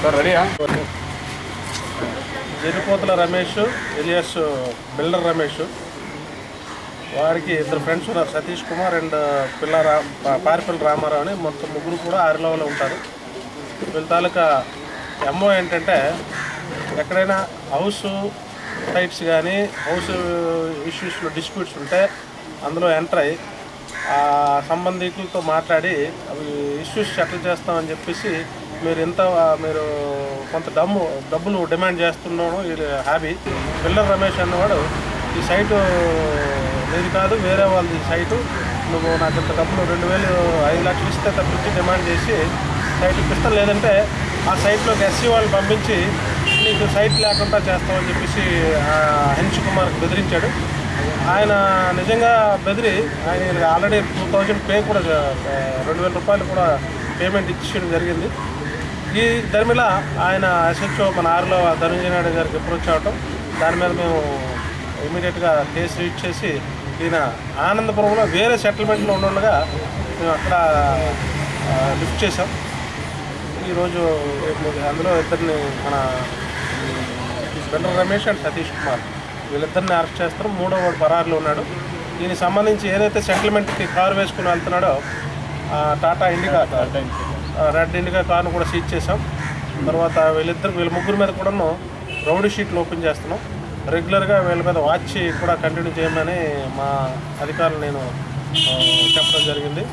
Sir రెడీయా? Eripotula Ramesh alias builder Ramesh. వారికి ఇద్దరు ఫ్రెండ్స్ ఉన్నారు సతీష్ కుమార్ అండ్ పిల్ల రా పారిపల్లి రామారావు అని మొత్తం ముగ్గురు కూడా ఆరిలోలో ఉంటారు. వీళ్ళ తాలూకా ఎంఓ ఏంటంటే ఎక్కడైనా హౌస్ టైప్స్ కానీ హౌస్ ఇష్యూస్లో డిస్ప్యూట్స్ ఉంటే అందులో ఎంటర్ అయ్యి ఆ సంబంధికులతో మాట్లాడి అవి ఇష్యూస్ సెటిల్ చేస్తామని చెప్పేసి మీరు ఎంత మీరు కొంత డమ్ము డబ్బులు డిమాండ్ చేస్తున్నాను ఇది హ్యాబీ పిల్లర్ రమేష్ అన్నవాడు ఈ సైటు నీది కాదు వేరే వాళ్ళది సైటు. నువ్వు నాకు ఇంత డబ్బులు రెండు వేలు ఐదు లక్షలు ఇస్తే తప్పించి డిమాండ్ చేసి సైట్ ఇప్పిస్తాను లేదంటే ఆ సైట్లోకి ఎస్సీ వాళ్ళు పంపించి నీకు సైట్ లేకుండా చేస్తామని చెప్పేసి ఆ హెన్స్ బెదిరించాడు. ఆయన నిజంగా బెదిరి ఆయన ఆల్రెడీ టూ థౌజండ్ పే కూడా రెండు వేల రూపాయలు కూడా పేమెంట్ ఇచ్చేయడం జరిగింది. ఈ ధర్మిల ఆయన ఎస్హెచ్ఓ మన ఆరులో ధనంజయ నాయుడు గారికి అప్రోచ్ అవటం దాని మీద మేము ఇమీడియట్గా కేసు రీచ్ చేసి ఈయన ఆనందపురంలో వేరే సెటిల్మెంట్లో ఉండగా మేము అక్కడ లిఫ్ట్ చేసాం ఈరోజు అందులో ఇద్దరిని మన బెండర్ రమేష్ అండ్ సతీష్ కుమార్. వీళ్ళిద్దరిని అరెస్ట్ చేస్తారు. మూడో వాడు పరారులో ఉన్నాడు. దీనికి సంబంధించి ఏదైతే సెటిల్మెంట్కి కారు వేసుకుని వెళ్తున్నాడో టాటా ఇండికా రెడ్ ఇండికా కార్ను కూడా సీజ్ చేసాం తర్వాత వీళ్ళిద్దరు వీళ్ళ ముగ్గురు మీద కూడాను రౌడీ షీట్లు ఓపెన్ చేస్తున్నాం. రెగ్యులర్గా వీళ్ళ మీద వాచ్ కూడా కంటిన్యూ చేయమని మా అధికారులు నేను చెప్పడం జరిగింది.